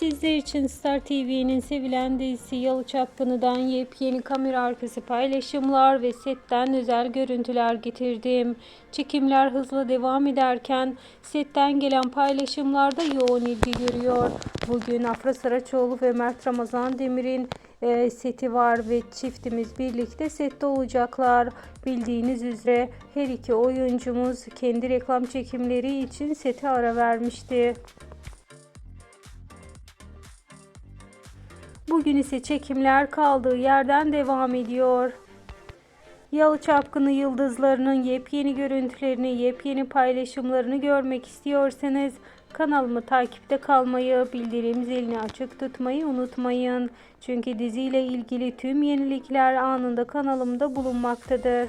Sizler için Star TV'nin sevilen dizisi Yalı Çapkını'dan yepyeni kamera arkası paylaşımlar ve setten özel görüntüler getirdim. Çekimler hızla devam ederken setten gelen paylaşımlarda yoğun ilgi görüyor. Bugün Afra Saraçoğlu ve Mert Ramazan Demir'in e, seti var ve çiftimiz birlikte sette olacaklar. Bildiğiniz üzere her iki oyuncumuz kendi reklam çekimleri için sete ara vermişti. Bugün ise çekimler kaldığı yerden devam ediyor. Yalı Çapkını yıldızlarının yepyeni görüntülerini, yepyeni paylaşımlarını görmek istiyorsanız kanalımı takipte kalmayı, bildirim zilini açık tutmayı unutmayın. Çünkü diziyle ilgili tüm yenilikler anında kanalımda bulunmaktadır.